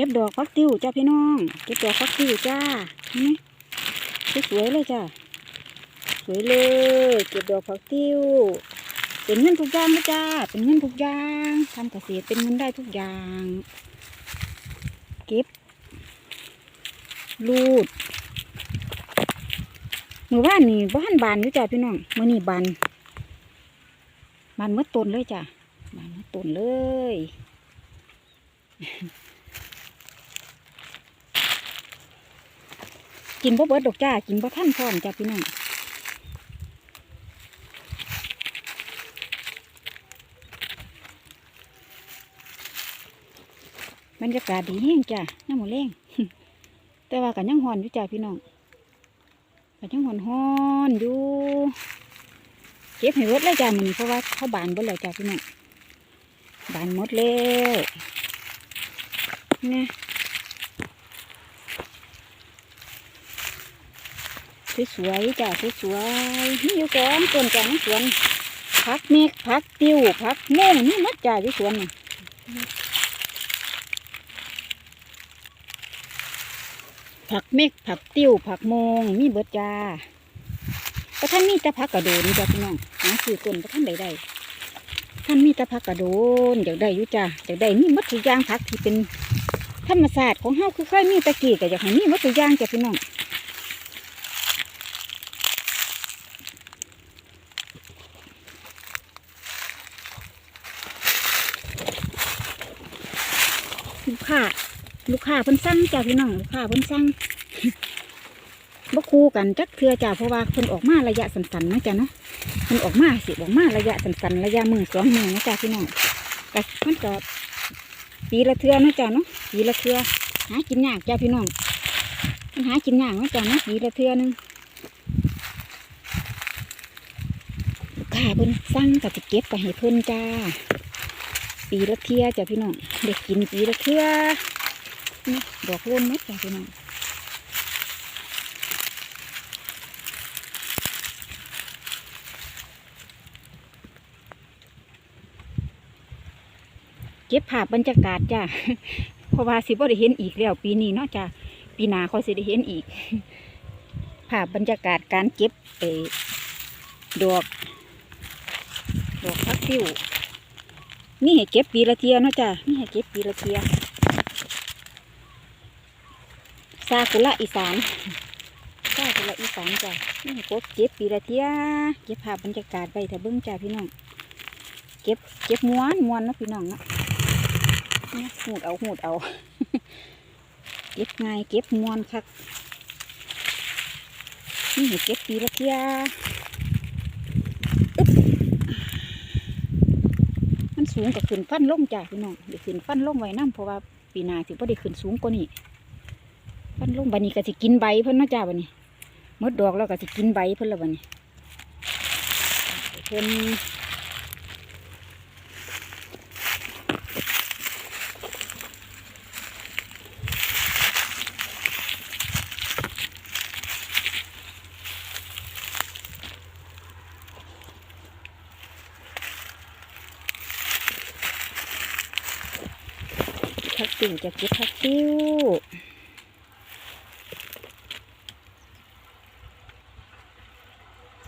ก็บดอกฟักติ้วจ้าพี่น้อง เก็บดอกฟักติ้วจ้าเห็นไหมสวยเลยจ้าสวยเลย เก็บดอกฟักติ้ว เป็นเงินทุกอย่างเลยจ้า เป็นเงินทุกอย่างทำเกษตรเป็นเงินได้ทุกอย่าง เก็บ รูดมือว่านนี่บ้านบานอยู่จ้าพี่น้องมือนี่บานบานเมื่อต้นเลยจ้าบานเมื่อต้นเลย กินบ่เบิดดอกจ้า กินบ่ท่านพร้อมจ้าพี่น้องบรรยากาศดีแห้งจ้ะน้ำหมูแรงแต่ว่ากันยังหอนอยู่จ้ะพี่น้องกันยังหอนหอนอยู่เก็บให้เบิดเลยจ้ะมันเพราะว่าเขาบานเบิดแล้วจ้ะพี่น้องบานหมดแล้วนะ สวยๆจ้ะสวยๆนี่อยู่ก่อนต้นจ้ะในสวนพักเมฆพักติ้วพักโม่งนี่มัดจ้ะอยู่สวนผักเม็กผักติ้วผักโมงมีเบิดจ้าแต่ท่านมีต่ผักกระโดนจ้าพี่น้องหาซื้อต้นแต่ท่านใดได้ท่านมีต่ผักกระโดนอยากได้ยู่จ้าอยากได้มีมัดทุยางผักที่เป็นธรรมศาสตร์ของเฮาคือเคยมีตะกี้ก็อยากให้มีมัดทุยางจ้าพี่น้อง ค้า ลูกค้าเพิ่นสั่งจ้าพี่น้องลูกค้าเพิ่นสั่งบ่คู่กันจักเทื่อจ้าเพราะว่าเพิ่นออกมาระยะสั้นๆนะจ้าเนาะเพิ่นออกมาสิออกมาระยะสั้นๆระยะมือสองมือนะจ้าพี่น้องก็มันก็ปีละเทื่อนะจ้าเนาะปีละเทื่อหากินยากจ้าพี่น้องมันหากินยากนะจ้าเนาะปีละเทื่อหนึงลูกค้าเพิ่นสั่งก็จะเก็บไปให้เพิ่นจ้า ปีละเทื่อจ้าพี่น้องเด็กกินปีละเทื่อนี่ดอกร่นเม็ดจ้ะพี่น้องเก็บภาพบรรยากาศจ้ะเพราะว่าสิบ่ได้เห็นอีกแล้วปีนี้เนาะจ้ะปีหน้าค่อยสิได้เห็นอีก ภาพบรรยากาศการเก็บเออดอก ดอกพักติ้ว นี่ให้เก็บปีละเทียนะจ้ะนี่ให้เก็บปีละเทียซากุระอีสานซากุระอีสานจ้ะนี่กบเก็บปีละเทียเก็บภาพบรรยากาศไปถ้าเบิ้งจ้าพี่น้องเก็บเก็บม้วนม้วนนะพี่น้องนะหูดเอาหูดเอาเก็บง่ายเก็บม้วนคักนี่ให้เก็บปีละเทียอึ๊บมัน สูงกับขึ้นฟันลงจ้ะพี่น้องเดี๋ยวขึ้นฟันลงไว้น้ำเพราะว่าปีนาถือว่าได้ขึ้นสูงกว่านี้ฟันลงบันนี้ก็สิกินใบเพิ่นนะจ้าบันนี้มดดอกแล้วก็สิกินใบเพิ่นละวบันนี้เพิ่น พักติ่งจะเก็บพักติ้ว